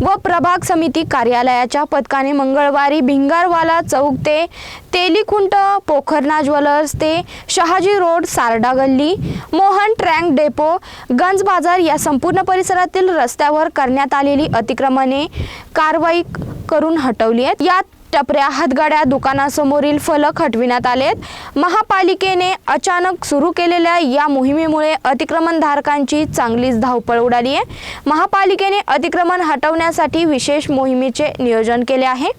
व प्रभाग समिती कार्यालयाच्या पथकाने मंगळवारी भिंगारवाला चौक ते तेलीखुंट पोखरणा ज्वेलर्स ते शहाजी रोड सारडा गल्ली मोहन ट्रँक डेपो गंज बाजार या संपूर्ण परिसरातील रस्त्यावर करण्यात आलेली अतिक्रमणे कारवाई करून हटवली आहेत. यात टपऱ्या हातगाड्या दुकानासमोरील फलक हटविण्यात आलेत. महापालिकेने अचानक सुरू केलेल्या या मोहिमेमुळे अतिक्रमणधारकांची चांगलीच धावपळ उडाली आहे. महापालिकेने अतिक्रमण हटवण्यासाठी विशेष मोहिमेचे नियोजन केले आहे.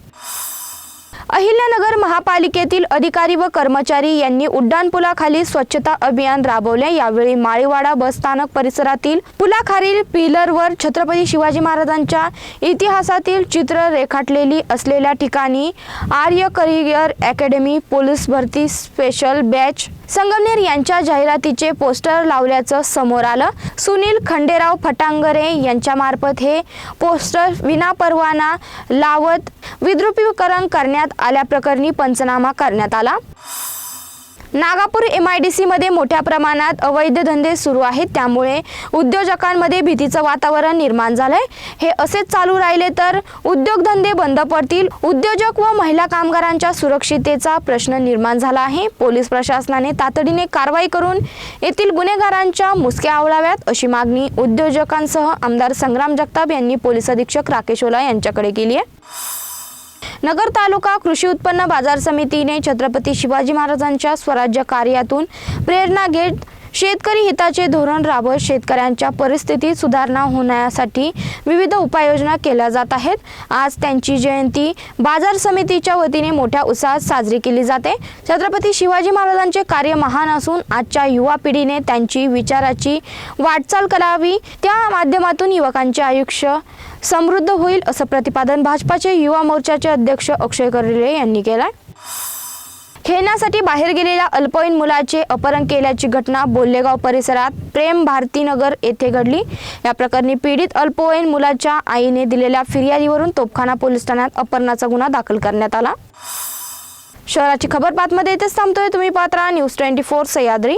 अहिल्यानगर महापालिकेतील अधिकारी व कर्मचारी यांनी उड्डाणपुलाखाली स्वच्छता अभियान राबवले. यावेळी माळीवाडा बस स्थानक परिसरातील पुलाखालील पिलरवर छत्रपती शिवाजी महाराजांच्या इतिहासातील चित्र रेखाटलेली असलेल्या ठिकाणी आर्य करिअर अकॅडमी पोलीस भरती स्पेशल बॅच संगमनेर यांच्या जाहिरातीचे पोस्टर लावल्याचं समोर आलं. सुनील खंडेराव फटांगरे यांच्यामार्फत हे पोस्टर विनापरवाना लावत विद्रुपीकरण करण्यात आल्याप्रकरणी पंचनामा करण्यात आला. नागापूर एम आय डी सीमध्ये मोठ्या प्रमाणात अवैध धंदे सुरू आहेत. त्यामुळे उद्योजकांमध्ये भीतीचं वातावरण निर्माण झालंय. हे असेच चालू राहिले तर उद्योगधंदे बंद पडतील. उद्योजक व महिला कामगारांच्या सुरक्षितेचा प्रश्न निर्माण झाला आहे. पोलीस प्रशासनाने तातडीने कारवाई करून येथील गुन्हेगारांच्या मुसक्या आवळाव्यात अशी मागणी उद्योजकांसह आमदार संग्राम जगताप यांनी पोलीस अधीक्षक राकेश ओला यांच्याकडे केली आहे. नगर तालुका कृषी उत्पन्न बाजार समितीने छत्रपती शिवाजी महाराजांच्या स्वराज्य कार्यातून प्रेरणा घेत शेतकरी हिताचे धोरण राबवत शेतकऱ्यांच्या परिस्थितीत सुधारणा होण्यासाठी विविध उपाययोजना केल्या जात आहेत. आज त्यांची जयंती बाजार समितीच्या वतीने मोठ्या उत्साहात साजरी केली जाते. छत्रपती शिवाजी महाराजांचे कार्य महान असून आजच्या युवा पिढीने त्यांची विचाराची वाटचाल करावी. त्या माध्यमातून युवकांचे आयुष्य समृद्ध होईल असं प्रतिपादन भाजपाचे युवा मोर्चाचे अध्यक्ष अक्षय कर्डिले यांनी केलं खेळण्यासाठी बाहेर गेलेल्या अल्पवयीन मुलाचे अपहरण केल्याची घटना बोल्लेगाव परिसरात प्रेम भारतीनगर येथे घडली. या प्रकरणी पीडित अल्पवयीन मुलाच्या आईने दिलेल्या फिर्यादीवरून तोपखाना पोलीस ठाण्यात अपहरणाचा गुन्हा दाखल करण्यात आला. शहराची खबर बातमध्ये इथेच थांबतोय. तुम्ही पात्रा न्यूज ट्वेंटी फोर सह्याद्री.